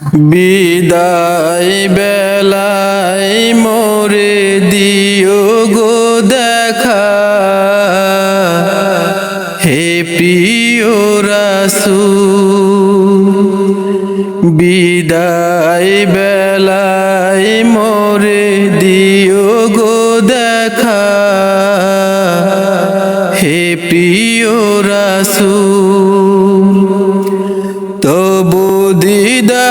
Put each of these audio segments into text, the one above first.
বিদায় বেলায় মোরে দিও গো দেখা। হে প্রিয় রাসূল, বিদায় বেলায় মোরে দিও গো দেখা। হে প্রিয় রাসূল, তবু দিদারে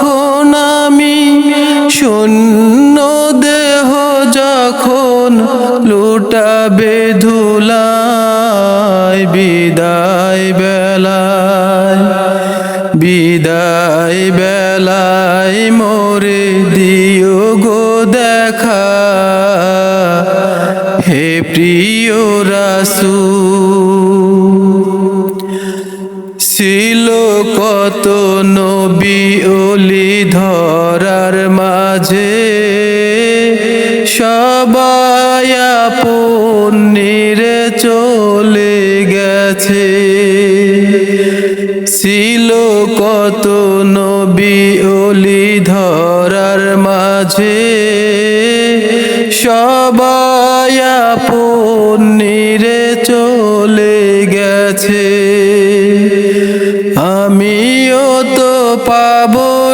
তখন আমি শূন্য দেহ যখন লুটাবে ধুলায়, বিদায় বেলায় বিদায় বেলায় মোরে দিও গো দেখা। হে প্রিয় রাসু কত নবী অলি ধরার মাঝে, সবাই আপন চলে গেছে। ছিল কত নবী অলি ধরার মাঝে, সবাই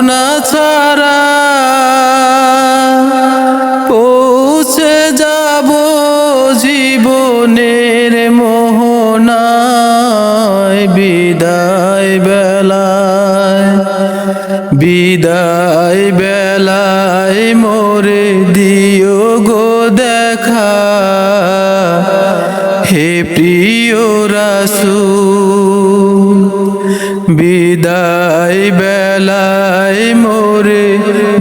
না ছাড়া পৌঁছে যাব জীবনের মোহনা বিদায় বেলায় বিদায় বিদায় বেলায় মোরে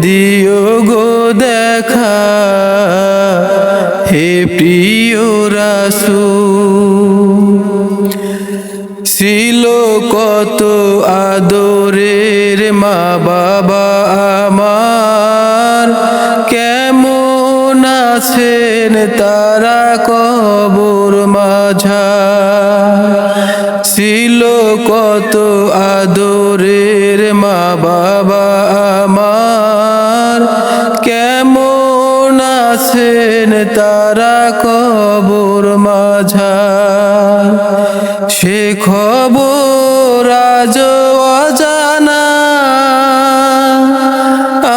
দিও গো দেখা। হে প্রিয় রাসূল, ছিল কত আদরের মা বাবা আমার। কেমন আছেন তারা কবর মাঝা ছিল কত আদরের মা বাবা আমার। কেমন আছেন তারা কবর মাঝা সে খবর আজ অজানা।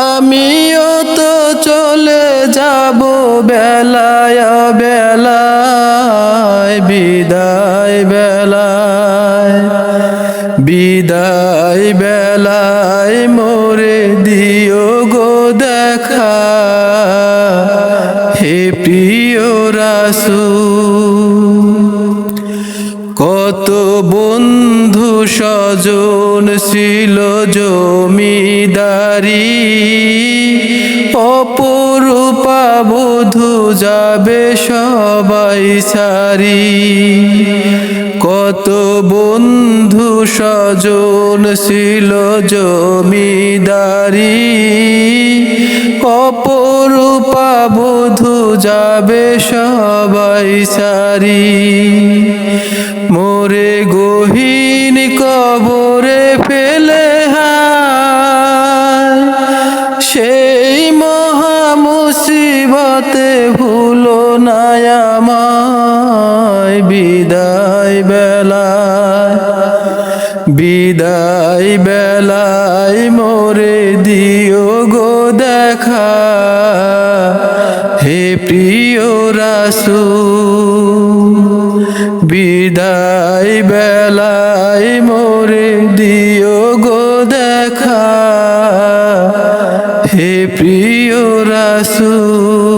আমিও তো চলে যাব বেলায় বেলায়, বিদায় বেলায় বিদায়, বেলায়, মোরে দিও গো দেখা। হে প্রিয় রাসূল, কত বন্ধু স্বজন ছিল জমিদারি। অপরূপা বধু যাবে সবাই সারি। কত বন্ধু স্বজন ছিল জমিদারি। অপরূপা বধু যাবে সবাই সারি। মোরে গহীন সেই মহা মুসিবতে ভুলো না আমায়। বিদায় বেলায় বিদায় বেলায় মোরে দিও গো দেখা। হে প্রিয় রাসূল, বিদায় হে প্রিয় রাসূল